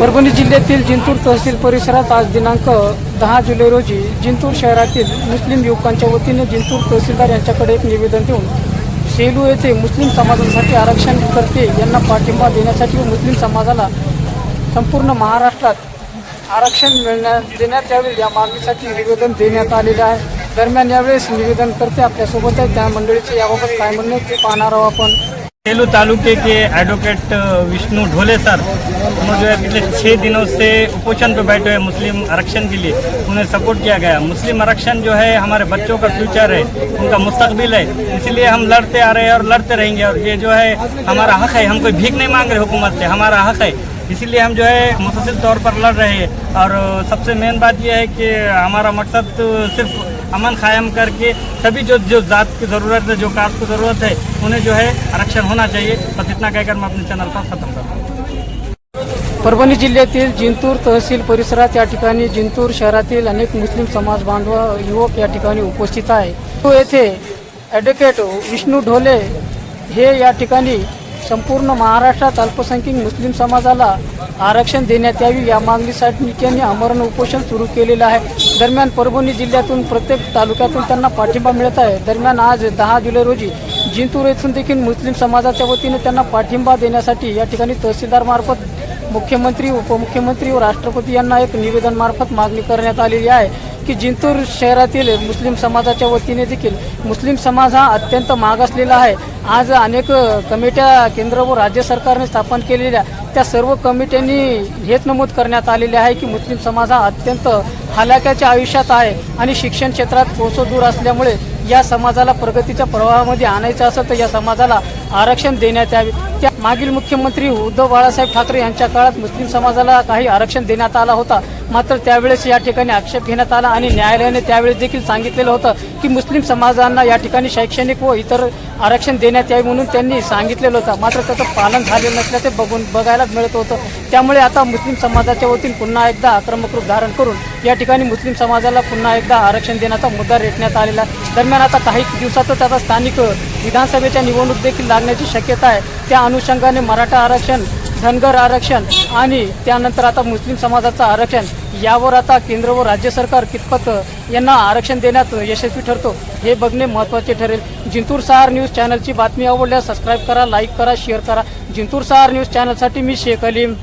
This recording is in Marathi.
परभणी जिल्ह्यातील जिंतूर तहसील परिसरात आज दिनांक दहा जुलै रोजी जिंतूर शहरातील मुस्लिम युवकांच्या वतीने जिंतूर तहसीलदार यांच्याकडे एक निवेदन देऊन सेलू येथे मुस्लिम समाजासाठी आरक्षण करते यांना पाठिंबा देण्यासाठी व मुस्लिम समाजाला संपूर्ण महाराष्ट्रात आरक्षण मिळण्यात देण्यात यावेळी या मागणीसाठी निवेदन देण्यात आलेलं आहे. दरम्यान यावेळेस निवेदन करते आपल्यासोबत आहे त्या मंडळीचे याबाबत काय म्हणणं ते पाहणार आहोत आपण. सेलू तालुके के एडवोकेट विष्णु ढोले सर उन्होंने जो है पिछले छः दिनों से उपोषण पर बैठे हुए मुस्लिम आरक्षण के लिए उन्हें सपोर्ट किया गया मुस्लिम आरक्षण जो है हमारे बच्चों का फ्यूचर है उनका मुस्तकबिल है इसलिए हम लड़ते आ रहे हैं और लड़ते रहेंगे और ये जो है हमारा हक है हम कोई भीख नहीं मांग रहे हुकूमत से हमारा हक है इसीलिए हम जो है मुसलसिल तौर पर लड़ रहे हैं और सबसे मेन बात यह है कि हमारा मकसद सिर्फ़ अमन कायम करके सभी जो जो जात की ज़रूरत है जो कास्ट की ज़रूरत है उन्हें जो है आरक्षण होना चाहिए। बस इतना कहकर मैं अपने चैनल पर ख़त्म करता हूँ। परभणी जिल्ह्यातील जिंतूर तहसील परिसरात या ठिकाणी जिंतूर शहरातील अनेक मुस्लिम समाज बांधव युवक या ठिकाणी उपस्थित आहे. तो येथे ॲडव्होकेट विष्णू ढोले हे या ठिकाणी संपूर्ण महाराष्ट्रात अल्पसंख्याक मुस्लिम समाजाला आरक्षण देण्यात यावी या मागणीसाठी त्यांनी आमरण उपोषण सुरू केलेलं आहे. दरम्यान परभणी जिल्ह्यातून प्रत्येक तालुक्यातून त्यांना पाठिंबा मिळत आहे. दरम्यान आज दहा जुलै रोजी जिंतूर येथून देखील मुस्लिम समाजाच्या वतीने त्यांना पाठिंबा देण्यासाठी या ठिकाणी तहसीलदार मार्फत मुख्यमंत्री उपमुख्यमंत्री व राष्ट्रपती यांना एक निवेदन मार्फत मागणी करण्यात आलेली आहे की जिंतूर शहरातील मुस्लिम समाजाच्या वतीने देखील मुस्लिम समाज हा अत्यंत मागासलेला आहे. आज अनेक कमिट्या केंद्र व राज्य सरकारने स्थापन केलेल्या त्या सर्व कमिट्यांनी हेच नमूद करण्यात आलेले आहे की मुस्लिम समाज हा अत्यंत हालाक्याच्या आयुष्यात आहे आणि शिक्षण क्षेत्रात कोसो दूर असल्यामुळे या समाजाला प्रगतीच्या प्रवाहामध्ये आणायचं असेल तर या समाजाला आरक्षण देण्यात यावे. त्या मागील मुख्यमंत्री उद्धव बाळासाहेब ठाकरे यांच्या काळात मुस्लिम समाजाला काही आरक्षण देण्यात आला होता. मात्र त्यावेळेस या ठिकाणी आक्षेप घेण्यात आला आणि न्यायालयाने त्यावेळेस देखील सांगितलेलं होतं की मुस्लिम समाजांना या ठिकाणी शैक्षणिक व इतर आरक्षण देण्यात यावे म्हणून त्यांनी सांगितलेलं होतं. मात्र त्याचं पालन झालेलं नसल्याचे बघून बघायला मिळत होतं. त्यामुळे आता मुस्लिम समाजाच्या वतीने पुन्हा एकदा आक्रमक रूप धारण करून या ठिकाणी मुस्लिम समाजाला पुन्हा एकदा आरक्षण देण्याचा मुद्दा रेटण्यात आलेला दरम्यान आता काही दिवसातच आता स्थानिक विधानसभेच्या निवडणूक देखील लागण्याची शक्यता आहे. त्या अनुषंगाने मराठा आरक्षण धनगर आरक्षण आणि त्यानंतर आता मुस्लिम समाजाचं आरक्षण यावर आता केंद्र व राज्य सरकार कितपत यांना आरक्षण देण्यात यशस्वी ठरतो हे बघणे महत्त्वाचे ठरेल. जिंतूर सहार न्यूज चॅनलची बातमी आवडल्यास सबस्क्राईब करा लाईक करा शेअर करा. जिंतूर सहार न्यूज चॅनलसाठी मी शेख अलीम.